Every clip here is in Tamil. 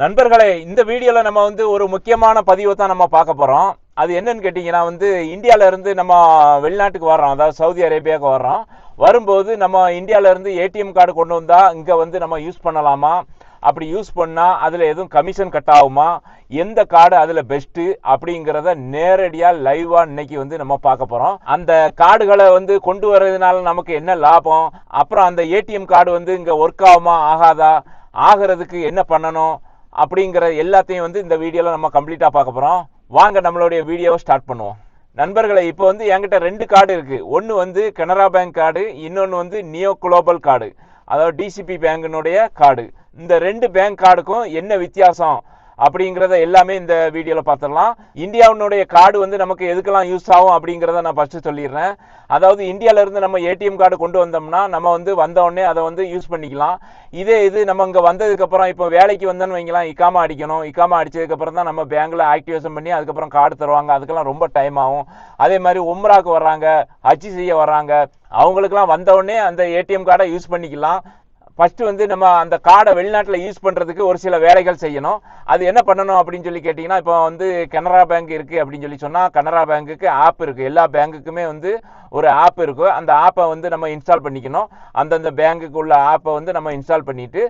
நண்பர்களே இந்த வீடியோவில் நம்ம வந்து ஒரு முக்கியமான பதிவை தான் நம்ம பார்க்க போகிறோம் அது என்னன்னு கேட்டிங்கன்னா வந்து இந்தியாவிலேருந்து நம்ம வெளிநாட்டுக்கு வர்றோம். அதாவது சவுதி அரேபியாவுக்கு வர்றோம். வரும்போது நம்ம இந்தியாவிலேருந்து ஏடிஎம் கார்டு கொண்டு வந்தால் இங்கே வந்து நம்ம யூஸ் பண்ணலாமா? அப்படி யூஸ் பண்ணால் அதில் எதுவும் கமிஷன் கட் ஆகுமா? எந்த கார்டு அதில் பெஸ்ட்டு அப்படிங்கிறத நேரடியாக லைவாக இன்னைக்கு வந்து நம்ம பார்க்க போகிறோம் அந்த கார்டுகளை வந்து கொண்டு வர்றதுனால நமக்கு என்ன லாபம்? அப்புறம் அந்த ஏடிஎம் கார்டு வந்து இங்கே ஒர்க் ஆகுமா ஆகாதா? ஆகிறதுக்கு என்ன பண்ணணும்? அப்படிங்கிற எல்லாத்தையும் வந்து இந்த வீடியோவில் நம்ம கம்ப்ளீட்டாக பார்க்க போகிறோம் வாங்க நம்மளுடைய வீடியோவை ஸ்டார்ட் பண்ணுவோம். நண்பர்களை இப்போ வந்து என்கிட்ட ரெண்டு கார்டு இருக்குது ஒன்று வந்து கனரா பேங்க் கார்டு இன்னொன்று வந்து நியோ குளோபல் கார்டு அதாவது டிசிபி பேங்கினுடைய கார்டு இந்த ரெண்டு பேங்க் கார்டுக்கும் என்ன வித்தியாசம்? அப்படிங்கிறத எல்லாமே இந்த வீடியோவில் பார்த்துடலாம். இந்தியாவினுடைய கார்டு வந்து நமக்கு எதுக்கெல்லாம் யூஸ் ஆகும் அப்படிங்கிறத நான் ஃபஸ்ட்டு சொல்லிடுறேன். அதாவது இந்தியாவிலேருந்து நம்ம ஏடிஎம் கார்டு கொண்டு வந்தோம்னா நம்ம வந்து வந்த அதை வந்து யூஸ் பண்ணிக்கலாம். இதே இது நம்ம இங்கே வந்ததுக்கப்புறம் இப்போ வேலைக்கு வந்தோன்னு வைங்களாம் இக்காமா அடிக்கணும் இக்காமா அடிச்சதுக்கப்புறம் தான் நம்ம பேங்க்கில் ஆக்டிவேஷன் பண்ணி அதுக்கப்புறம் கார்டு தருவாங்க. அதுக்கெல்லாம் ரொம்ப டைம் ஆகும். அதே மாதிரி உம்ராக்கு வர்றாங்க ஹஜ்ஜி செய்ய வர்றாங்க. அவங்களுக்குலாம் வந்தவுடனே அந்த ஏடிஎம் கார்டை யூஸ் பண்ணிக்கலாம். ஃபஸ்ட்டு வந்து நம்ம அந்த கார்டை வெளிநாட்டில் யூஸ் பண்ணுறதுக்கு ஒரு சில வேலைகள் செய்யணும். அது என்ன பண்ணணும் அப்படின்னு சொல்லி கேட்டிங்கன்னா இப்போ வந்து கனரா பேங்க் இருக்குது அப்படின்னு சொல்லி சொன்னால் கனரா பேங்க்குக்கு ஆப் இருக்குது எல்லா பேங்க்குக்குமே வந்து ஒரு ஆப் இருக்கும் அந்த ஆப்பை வந்து நம்ம இன்ஸ்டால் பண்ணிக்கணும். அந்தந்த பேங்க்குக்கு உள்ள ஆப்பை வந்து நம்ம இன்ஸ்டால் பண்ணிவிட்டு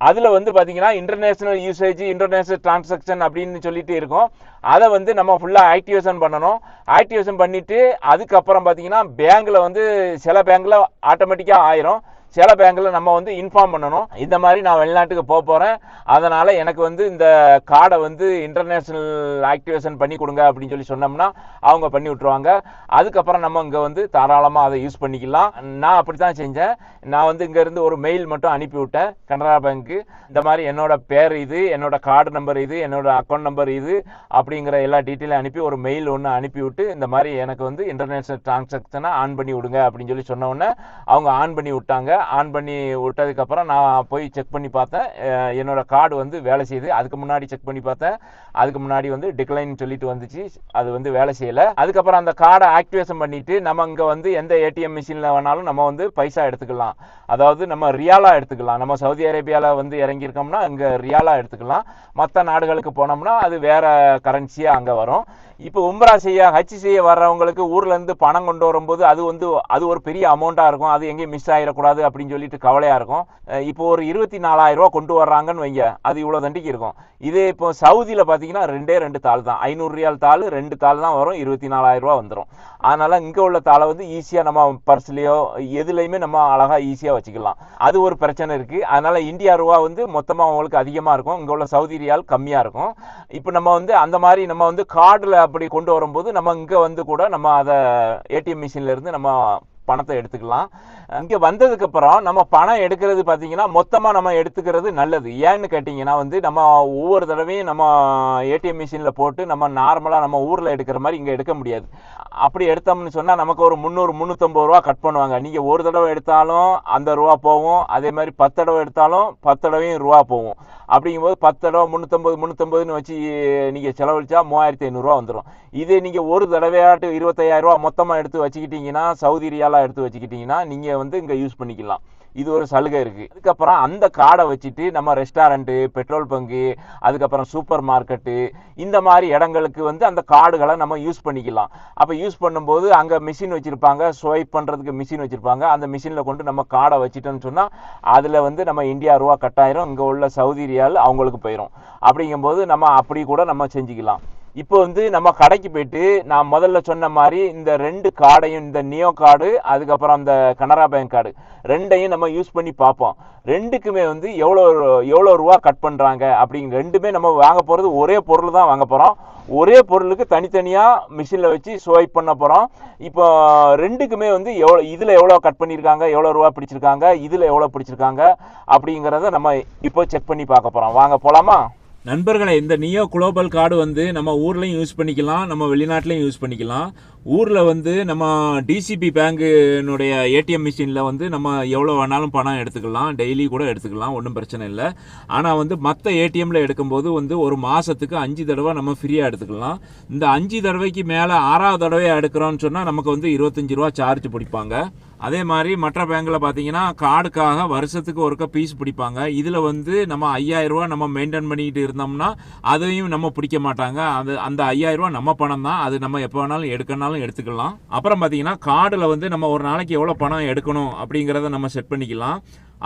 அதில் வந்து பார்த்தீங்கன்னா இன்டர்நேஷ்னல் யூசேஜ் இன்டர்நேஷ்னல் டிரான்சாக்ஷன் அப்படின்னு சொல்லிட்டு இருக்கும். அதை வந்து நம்ம ஃபுல்லாக ஆக்டிவேஷன் பண்ணணும். ஆக்டிவேஷன் பண்ணிவிட்டு அதுக்கப்புறம் பார்த்தீங்கன்னா பேங்க்கில் வந்து சில பேங்க்கில் ஆட்டோமேட்டிக்காக ஆயிரும். சில பேங்க்கில் நம்ம வந்து இன்ஃபார்ம் பண்ணணும். இந்த மாதிரி நான் வெளிநாட்டுக்கு போக போகிறேன் அதனால் எனக்கு வந்து இந்த கார்டை வந்து இன்டர்நேஷ்னல் ஆக்டிவேஷன் பண்ணி கொடுங்க அப்படின்னு சொல்லி சொன்னோம்னா அவங்க பண்ணி விட்ருவாங்க அதுக்கப்புறம் நம்ம இங்கே வந்து தாராளமாக அதை யூஸ் பண்ணிக்கலாம். நான் அப்படி தான் செஞ்சேன். நான் வந்து இங்கேருந்து ஒரு மெயில் மட்டும் அனுப்பி விட்டேன். கனரா பேங்க்கு இந்த மாதிரி என்னோட பேர் இது என்னோட கார்டு நம்பர் இது என்னோட அக்கௌண்ட் நம்பர் இது அப்படிங்கிற எல்லா டீட்டெயிலும் அனுப்பி ஒரு மெயில் ஒன்று அனுப்பி விட்டு இந்த மாதிரி எனக்கு வந்து இன்டர்நேஷ்னல் டிரான்சாக்ஷனை ஆன் பண்ணி விடுங்க அப்படின்னு சொல்லி சொன்ன உடனே அவங்க ஆன் பண்ணி விட்டாங்க. ஆன் பண்ணி விட்டதுக்கப்புறம் நான் போய் செக் பண்ணி பார்த்தேன். என்னோடய கார்டு வந்து வேலை செய்யுது அதுக்கு முன்னாடி செக் பண்ணி பார்த்தேன். அதுக்கு முன்னாடி வந்து டிக்ளைன் சொல்லிட்டு வந்துச்சு. அது வந்து வேலை செய்யலை. அதுக்கப்புறம் அந்த கார்டை ஆக்டிவேஷன் பண்ணிட்டு நம்ம இங்கே வந்து எந்த ஏடிஎம் மிஷினில் வேணாலும் நம்ம வந்து பைசா எடுத்துக்கலாம். அதாவது நம்ம ரியாலாக எடுத்துக்கலாம். நம்ம சவுதி அரேபியாவில் வந்து இறங்கியிருக்கோம்னா இங்கே ரியாலாக எடுத்துக்கலாம். மற்ற நாடுகளுக்கு போனோம்னா அது வேற கரன்சியாக அங்கே வரும். இப்போ உம்ரா செய்ய ஹஜ் செய்ய வர்றவங்களுக்கு ஊர்லேருந்து பணம் கொண்டு வரும்போது அது வந்து அது ஒரு பெரிய அமௌண்ட்டாக இருக்கும். அது எங்கேயும் மிஸ் ஆகிடக்கூடாது அப்படின்னு சொல்லிட்டு கவலையாக இருக்கும். இப்போ ஒரு இருபத்தி நாலாயிரம் ரூபா கொண்டு வர்றாங்கன்னு வைங்க. அது இவ்வளோ தண்டிக்கு இருக்கும். இதே இப்போ சவுதியில் பார்த்தீங்கன்னா ரெண்டே ரெண்டு தாள் தான். ஐநூறு ரியால் தாள் ரெண்டு தாள் தான் வரும் இருபத்தி நாலாயிரம் ரூபா வந்துடும் அதனால் இங்கே உள்ள தாளை வந்து ஈஸியாக நம்ம பர்ஸ்லேயோ எதுலையுமே நம்ம அழகாக ஈஸியாக வச்சுக்கலாம். அது ஒரு பிரச்சனை இருக்குது அதனால் இந்தியா ரூபா வந்து மொத்தமாக அவங்களுக்கு அதிகமாக இருக்கும். இங்கே உள்ள சவுதி ரியால் கம்மியாக இருக்கும். இப்போ நம்ம வந்து அந்த மாதிரி நம்ம வந்து கார்டில் அப்படி கொண்டு வரும்போது நம்ம இங்கே வந்து கூட நம்ம அதை ஏடிஎம் மிஷின்லேருந்து நம்ம பணத்தை எடுத்துக்கலாம். இங்கே வந்ததுக்கப்புறம் நம்ம பணம் எடுக்கிறது பார்த்தீங்கன்னா மொத்தமாக நம்ம எடுத்துக்கிறது நல்லது. ஏன்னு கேட்டிங்கன்னா வந்து நம்ம ஒவ்வொரு தடவையும் நம்ம ஏடிஎம் மிஷினில் போட்டு நம்ம நார்மலாக நம்ம ஊரில் எடுக்கிற மாதிரி இங்கே எடுக்க முடியாது. அப்படி எடுத்தோம்னு சொன்னால் நமக்கு ஒரு முந்நூறு முந்நூற்றம்பது ரூபா கட் பண்ணுவாங்க. நீங்கள் ஒரு தடவை எடுத்தாலும் அந்த ரூபா போகும். அதே மாதிரி பத்து தடவை எடுத்தாலும் பத்து தடவையும் ரூபா போகும். அப்படிங்கும்போது பத்து தடவை முந்நூற்றம்பது முந்நூற்றம்பதுன்னு வச்சு நீங்கள் செலவழிச்சா மூவாயிரத்தி ஐநூறுரூவா வந்துடும் இதே நீங்கள் ஒரு தடவையாட்டு இருபத்தையாயிரரூவா மொத்தமாக எடுத்து வச்சுக்கிட்டிங்கன்னா சவுதி ரியாலாக எடுத்து வச்சுக்கிட்டீங்கன்னா நீங்கள் வந்து இங்கே யூஸ் பண்ணிக்கலாம். இது ஒரு சலுகை இருக்குது அதுக்கப்புறம் அந்த கார்டை வச்சுட்டு நம்ம ரெஸ்டாரண்ட்டு பெட்ரோல் பங்கு அதுக்கப்புறம் சூப்பர் மார்க்கெட்டு இந்த மாதிரி இடங்களுக்கு வந்து அந்த கார்டுகளை நம்ம யூஸ் பண்ணிக்கலாம். அப்போ யூஸ் பண்ணும்போது அங்கே மிஷின் வச்சுருப்பாங்க ஸ்வைப் பண்ணுறதுக்கு மிஷின் வச்சுருப்பாங்க. அந்த மிஷினில் கொண்டு நம்ம கார்டை வச்சுட்டோன்னு சொன்னால் அதில் வந்து நம்ம இந்தியா ரூபா கட்டாயிரம். இங்கே உள்ள சவுதி ரியால் அவங்களுக்கு போயிடும் அப்படிங்கும்போது நம்ம அப்படி கூட நம்ம செஞ்சுக்கலாம். இப்போ வந்து நம்ம கடைக்கு போயிட்டு நான் முதல்ல சொன்ன மாதிரி இந்த ரெண்டு கார்டையும் இந்த நியோ கார்டு அதுக்கப்புறம் அந்த கனரா பேங்க் கார்டு ரெண்டையும் நம்ம யூஸ் பண்ணி பார்ப்போம். ரெண்டுக்குமே வந்து எவ்வளோ எவ்வளோ ரூபா கட் பண்ணுறாங்க அப்படிங்க ரெண்டுமே நம்ம வாங்க போகிறது ஒரே பொருள் தான் வாங்க போகிறோம் ஒரே பொருளுக்கு தனித்தனியாக மிஷினில் வச்சு ஸ்வைப் பண்ண போகிறோம் இப்போ ரெண்டுக்குமே வந்து எவ்வளோ இதில் எவ்வளோ கட் பண்ணியிருக்காங்க எவ்வளோ ரூபா பிடிச்சிருக்காங்க இதில் எவ்வளோ பிடிச்சிருக்காங்க அப்படிங்கிறத நம்ம இப்போ செக் பண்ணி பார்க்க போகிறோம் வாங்க போகலாமா நண்பர்களை இந்த நியோ குளோபல் கார்டு வந்து நம்ம ஊர்லேயும் யூஸ் பண்ணிக்கலாம் நம்ம வெளிநாட்டிலையும் யூஸ் பண்ணிக்கலாம். ஊரில் வந்து நம்ம டிசிபி பேங்க்கினுடைய ஏடிஎம் மிஷினில் வந்து நம்ம எவ்வளோ வேணாலும் பணம் எடுத்துக்கலாம். டெய்லி கூட எடுத்துக்கலாம். ஒன்றும் பிரச்சனை இல்லை. ஆனால் வந்து மற்ற ஏடிஎம்மில் எடுக்கும்போது வந்து ஒரு மாதத்துக்கு அஞ்சு தடவை நம்ம ஃப்ரீயாக எடுத்துக்கலாம். இந்த அஞ்சு தடவைக்கு மேலே ஆறாவது தடவையாக எடுக்கிறோம்னு சொன்னால் நமக்கு வந்து இருபத்தஞ்சி ரூபா சார்ஜ் பிடிப்பாங்க. அதே மாதிரி மற்ற பேங்க்கில் பார்த்தீங்கன்னா கார்டுக்காக வருஷத்துக்கு ஒருக்க பீஸ் பிடிப்பாங்க. இதில் வந்து நம்ம ஐயாயிரரூவா நம்ம மெயின்டைன் பண்ணிக்கிட்டு இருந்தோம்னா அதையும் நம்ம பிடிக்க மாட்டாங்க. அது அந்த ஐயாயிரரூவா நம்ம பணம் தான் அது நம்ம எப்போ வேணாலும் எடுக்கனாலும் எடுத்துக்கலாம். அப்புறம் பார்த்தீங்கன்னா கார்டில் வந்து நம்ம ஒரு நாளைக்கு எவ்வளோ பணம் எடுக்கணும் அப்படிங்கிறத நம்ம செட் பண்ணிக்கலாம்.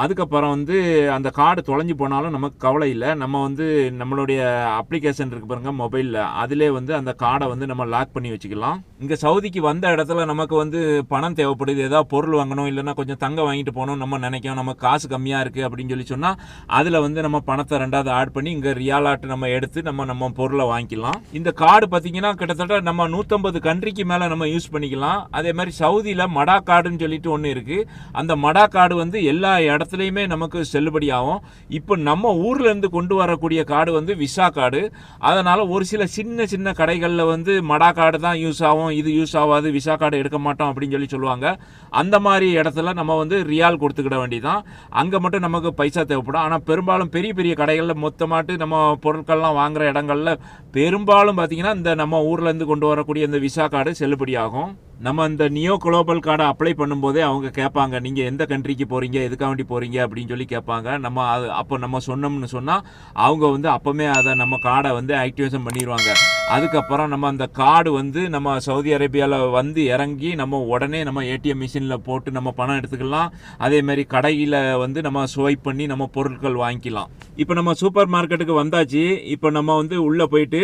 அதுக்கப்புறம் வந்து அந்த கார்டு தொலைஞ்சு போனாலும் நமக்கு கவலை இல்லை. நம்ம வந்து நம்மளுடைய அப்ளிகேஷன் இருக்கு பாருங்க மொபைலில் அதிலே வந்து அந்த கார்டை வந்து நம்ம லாக் பண்ணி வச்சுக்கலாம். இங்கே சவுதிக்கு வந்த இடத்துல நமக்கு வந்து பணம் தேவைப்படுது. ஏதாவது பொருள் வாங்கணும் இல்லைன்னா கொஞ்சம் தங்கம் வாங்கிட்டு போகணும் நம்ம நினைக்கும் நம்ம காசு கம்மியாக இருக்குது அப்படின்னு சொல்லி சொன்னால் அதில் வந்து நம்ம பணத்தை ரெண்டாவது ஆட் பண்ணி இங்கே ரியாலாட்டு நம்ம எடுத்து நம்ம நம்ம பொருளை வாங்கிக்கலாம். இந்த கார்டு பார்த்தீங்கன்னா கிட்டத்தட்ட நம்ம நூற்றம்பது கண்ட்ரிக்கு மேலே நம்ம யூஸ் பண்ணிக்கலாம். அதே மாதிரி சவுதியில் மடா கார்டுன்னு சொல்லிட்டு ஒன்று இருக்குது அந்த மடா கார்டு வந்து எல்லா இடத்துலையுமே நமக்கு செல்லுபடியாகும். இப்போ நம்ம ஊர்லேருந்து கொண்டு வரக்கூடிய காடு வந்து விசா காடு. அதனால் ஒரு சில சின்ன சின்ன கடைகளில் வந்து மடா காடு தான் யூஸ் ஆகும். இது யூஸ் ஆகாது விசா கார்டு எடுக்க மாட்டோம் அப்படின்னு சொல்லி சொல்லுவாங்க. அந்த மாதிரி இடத்துல நம்ம வந்து ரியால் கொடுத்துக்கிட வேண்டிதான் அங்கே மட்டும் நமக்கு பைசா தேவைப்படும். ஆனால் பெரும்பாலும் பெரிய பெரிய கடைகளில் மொத்தமாட்டு நம்ம பொருட்கள்லாம் வாங்குற இடங்களில் பெரும்பாலும் பார்த்தீங்கன்னா இந்த நம்ம ஊர்லேருந்து கொண்டு வரக்கூடிய இந்த விசா கார்டு செல்லுபடியாகும். நம்ம இந்த நியோ குளோபல் கார்டை அப்ளை பண்ணும்போதே அவங்க கேட்பாங்க நீங்கள் எந்த கண்ட்ரிக்கு போகிறீங்க எதுக்காக வேண்டி போகிறீங்க அப்படின்னு சொல்லி கேட்பாங்க. நம்ம அது அப்போ நம்ம சொன்னோம்னு சொன்னால் அவங்க வந்து அப்போமே அதை நம்ம கார்டை வந்து ஆக்டிவேஷன் பண்ணிடுவாங்க அதுக்கப்புறம் நம்ம அந்த கார்டு வந்து நம்ம சவுதி அரேபியாவில் வந்து இறங்கி நம்ம உடனே நம்ம ஏடிஎம் மிஷினில் போட்டு நம்ம பணம் எடுத்துக்கலாம். அதே மாதிரி கடையில் வந்து நம்ம ஸ்வைப் பண்ணி நம்ம பொருட்கள் வாங்கிக்கலாம். இப்போ நம்ம சூப்பர் மார்க்கெட்டுக்கு வந்தாச்சு. இப்போ நம்ம வந்து உள்ளே போயிட்டு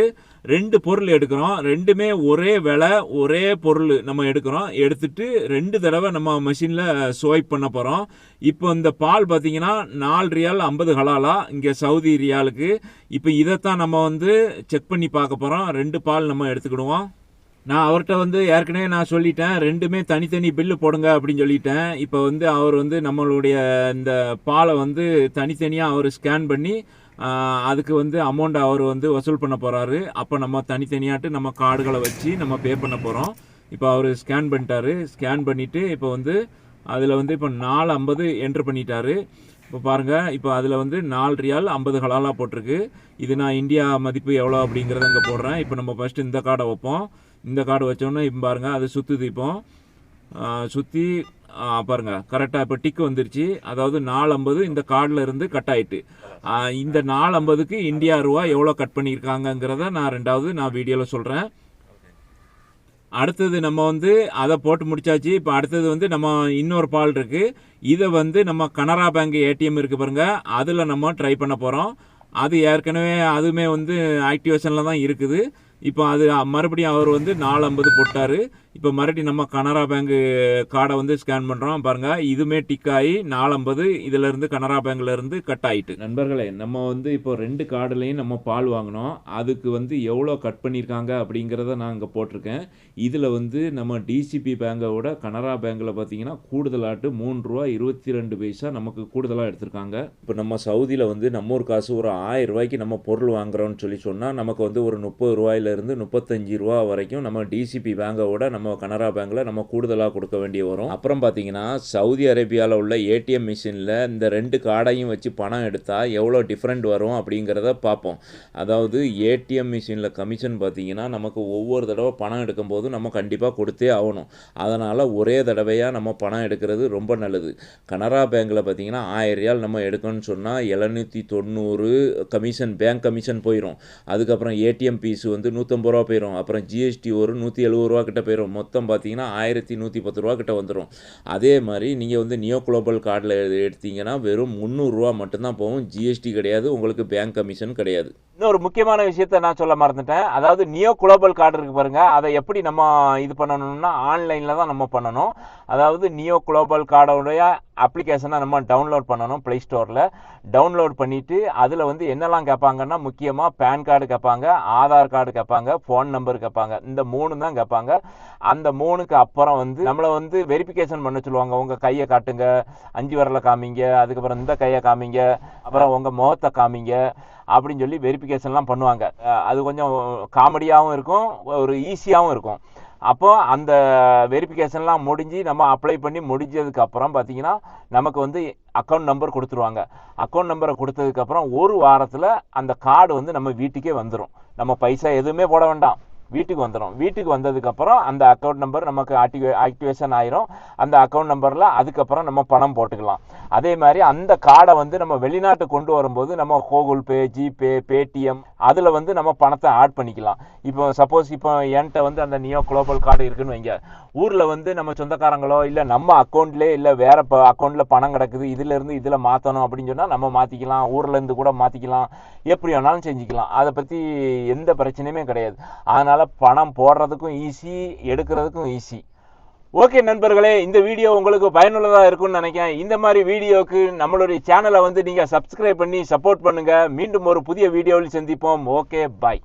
ரெண்டு பொருள் எடுக்கிறோம். ரெண்டுமே ஒரே விலை ஒரே பொருள் நம்ம எடுக்கிறோம். எடுத்துட்டு ரெண்டு தடவை நம்ம மிஷினில் ஸ்வைப் பண்ண போகிறோம் இப்போ இந்த பால் பார்த்தீங்கன்னா நாலு ரியால் ஐம்பது ஹலாலா இங்கே சவுதி ரியாலுக்கு. இப்போ இதைத்தான் நம்ம வந்து செக் பண்ணி பார்க்க போகிறோம் ரெண்டு பால் நம்ம எடுத்துக்கிடுவோம். நான் அவர்கிட்ட வந்து ஏற்கனவே நான் சொல்லிட்டேன் ரெண்டுமே தனித்தனி பில்லு போடுங்க அப்படின்னு சொல்லிட்டேன். இப்போ வந்து அவர் வந்து நம்மளுடைய இந்த பாலை வந்து தனித்தனியாக அவர் ஸ்கேன் பண்ணி அதுக்கு வந்து அமௌண்ட் அவர் வந்து வசூல் பண்ண போகிறாரு அப்போ நம்ம தனித்தனியாட்டு நம்ம கார்டுகளை வச்சு நம்ம பே பண்ண போகிறோம் இப்போ அவர் ஸ்கேன் பண்ணிட்டாரு. ஸ்கேன் பண்ணிவிட்டு இப்போ வந்து அதில் வந்து இப்போ நாலு ஐம்பது என்ட்ரு பண்ணிட்டாரு. இப்போ பாருங்கள் இப்போ அதில் வந்து நாலு ரியால் ஐம்பது ஹலாலாக போட்டிருக்கு. இது நான் இந்தியா மதிப்பு எவ்வளோ அப்படிங்கிறத இங்கே போடுறேன். இப்போ நம்ம ஃபஸ்ட்டு இந்த கார்டை வைப்போம். இந்த கார்டு வச்சோன்னே இப்போ பாருங்கள் அது சுற்றுது இப்போ. சுற்றி பாருங்கள் கரெக்டாக இப்போ டிக் வந்துருச்சு. அதாவது நாலு ஐம்பது இந்த கார்டில் இருந்து கட் ஆயிட்டு. இந்த நாலு ஐம்பதுக்கு இந்தியா ரூபா எவ்வளோ கட் பண்ணியிருக்காங்கங்கிறத நான் ரெண்டாவது நான் வீடியோவில் சொல்கிறேன் அடுத்தது நம்ம வந்து அதை போட்டு முடிச்சாச்சு. இப்போ அடுத்தது வந்து நம்ம இன்னொரு பால் இருக்குது இதை வந்து நம்ம கனரா பேங்க் ஏடிஎம் இருக்குது பாருங்கள் அதில் நம்ம ட்ரை பண்ண போகிறோம் அது ஏற்கனவே அதுவுமே வந்து ஆக்டிவேஷனில் தான் இருக்குது. இப்போ அது மறுபடியும் அவர் வந்து நாலு ஐம்பது போட்டார். இப்போ மறுபடியும் நம்ம கனரா பேங்க்கு கார்டை வந்து ஸ்கேன் பண்ணுறோம் பாருங்கள் இதுவுமே டிக் ஆகி நாலம்பது இதிலேருந்து கனரா பேங்க்லேருந்து கட் ஆயிட்டு. நண்பர்களே நம்ம வந்து இப்போ ரெண்டு கார்டுலையும் நம்ம பால் வாங்கினோம். அதுக்கு வந்து எவ்வளோ கட் பண்ணியிருக்காங்க அப்படிங்கிறத நான் இங்கே போட்டிருக்கேன். இதில் வந்து நம்ம டிசிபி பேங்கோட விட கனரா பேங்க்கில் பார்த்தீங்கன்னா கூடுதலாட்டு மூணு ரூபா இருபத்தி ரெண்டு பைசா நமக்கு கூடுதலாக எடுத்திருக்காங்க. இப்போ நம்ம சவுதியில் வந்து நம்ம ஒரு காசு ஒரு ஆயிரம் ரூபாய்க்கு நம்ம பொருள் வாங்குறோம்னு சொல்லி சொன்னால் நமக்கு வந்து ஒரு முப்பது ரூபாயிலிருந்து முப்பத்தஞ்சு ரூபா வரைக்கும் நம்ம டிசிபி பேங்கை விட நம்ம கனரா பேங்க்கில் நம்ம கூடுதலாக கொடுக்க வேண்டிய வரும். அப்புறம் பார்த்தீங்கன்னா சவுதி அரேபியாவில் உள்ள ஏடிஎம் மிஷினில் இந்த ரெண்டு கார்டையும் வச்சு பணம் எடுத்தால் எவ்வளோ டிஃப்ரெண்ட் வரும் அப்படிங்கிறத பார்ப்போம் அதாவது ஏடிஎம் மிஷினில் கமிஷன் பார்த்தீங்கன்னா நமக்கு ஒவ்வொரு தடவை பணம் எடுக்கும்போது நம்ம கண்டிப்பாக கொடுத்தே ஆகணும். அதனால் ஒரே தடவையாக நம்ம பணம் எடுக்கிறது ரொம்ப நல்லது. கனரா பேங்க்கில் பார்த்தீங்கன்னா ஆயிரம் ரியால் நம்ம எடுக்கணும்னு சொன்னால் எழுநூற்றி தொண்ணூறு கமிஷன் பேங்க் கமிஷன் போயிடும் அதுக்கப்புறம் ஏடிஎம் ஃபீஸ் வந்து நூற்றம்பது ரூபா போயிடும் அப்புறம் ஜிஎஸ்டி ஒரு நூற்றி எழுபது ரூபா கிட்ட போயிடும் மொத்தம் பார்த்தீங்கன்னா ஆயிரத்தி நூற்றி பத்து ரூபா கிட்ட வந்துடும் அதே மாதிரி நீங்கள் வந்து நியோ குளோபல் கார்டில் எடுத்தீங்கன்னா வெறும் முந்நூறுரூவா மட்டும்தான் போகும். ஜிஎஸ்டி கிடையாது. உங்களுக்கு பேங்க் கமிஷன் கிடையாது. இன்னொரு முக்கியமான விஷயத்த நான் சொல்ல மறந்துட்டேன். அதாவது நியோ குளோபல் கார்டு இருக்கு பாருங்க. அதை எப்படி நம்ம இது பண்ணணும்னா ஆன்லைனில் தான் நம்ம பண்ணணும். அதாவது நியோ குளோபல் கார்டோடைய அப்ளிகேஷனை நம்ம டவுன்லோட் பண்ணணும் ப்ளே ஸ்டோரில் டவுன்லோட் பண்ணிவிட்டு அதில் வந்து என்னெல்லாம் கேட்பாங்கன்னா முக்கியமாக பேன் கார்டு கேட்பாங்க ஆதார் கார்டு கேட்பாங்க ஃபோன் நம்பர் கேட்பாங்க. இந்த மூணு தான் கேட்பாங்க. அந்த மூணுக்கு அப்புறம் வந்து நம்மளை வந்து வெரிஃபிகேஷன் பண்ண சொல்லுவாங்க. உங்கள் கையை காட்டுங்க. அஞ்சு விரலை காமிங்க. அதுக்கப்புறம் இந்த கையை காமிங்க. அப்புறம் உங்கள் முகத்தை காமிங்க. அப்படின்னு சொல்லி வெரிஃபிகேஷன்லாம் பண்ணுவாங்க. அது கொஞ்சம் காமெடியாகவும் இருக்கும் ஒரு ஈஸியாகவும் இருக்கும். அப்போது அந்த வெரிஃபிகேஷன்லாம் முடிஞ்சு நம்ம அப்ளை பண்ணி முடிஞ்சதுக்கப்புறம் பார்த்திங்கன்னா பார்த்தீங்கன்னா நமக்கு வந்து அக்கௌண்ட் நம்பர் கொடுத்துருவாங்க. அக்கௌண்ட் நம்பரை கொடுத்ததுக்கப்புறம் ஒரு வாரத்தில் அந்த கார்டு வந்து நம்ம வீட்டுக்கே வந்துடும் நம்ம பைசா எதுவுமே போட வேண்டாம். வீட்டுக்கு வந்துடும் வீட்டுக்கு வந்ததுக்கப்புறம் அந்த அக்கௌண்ட் நம்பர் நமக்கு ஆக்டிவே ஆக்டிவேஷன் ஆயிரும். அந்த அக்கௌண்ட் நம்பரில் அதுக்கப்புறம் நம்ம பணம் போட்டுக்கலாம். அதே மாதிரி அந்த கார்டை வந்து நம்ம வெளிநாட்டு கொண்டு வரும்போது நம்ம கூகுள் பே ஜிபே பேடிஎம் அதில் வந்து நம்ம பணத்தை ஆட் பண்ணிக்கலாம். இப்போ சப்போஸ் இப்போ என்கிட்ட வந்து அந்த நியோ குளோபல் கார்டு இருக்குன்னு வைங்க. ஊரில் வந்து நம்ம சொந்தக்காரங்களோ இல்லை நம்ம அக்கௌண்ட்லேயே இல்லை வேறு இப்போ அக்கௌண்ட்டில் பணம் கிடக்குது. இதிலேருந்து இதில் மாற்றணும் அப்படின்னு சொன்னால் நம்ம மாற்றிக்கலாம் ஊர்லேருந்து கூட மாற்றிக்கலாம் எப்படி வேணாலும் செஞ்சுக்கலாம். அதை பற்றி எந்த பிரச்சனையுமே கிடையாது. அதனால் அதனால் பணம் போடுறதுக்கும் ஈஸி எடுக்கிறதுக்கும் ஈஸி ஓகே நண்பர்களே இந்த வீடியோ உங்களுக்கு பயனுள்ளதாக இருக்கும்னு நினைக்கிறேன். இந்த மாதிரி வீடியோவுக்கு நம்மளுடைய சேனலை வந்து நீங்கள் சப்ஸ்கிரைப் பண்ணி சப்போர்ட் பண்ணுங்கள் மீண்டும் ஒரு புதிய வீடியோவில் சந்திப்போம். Okay bye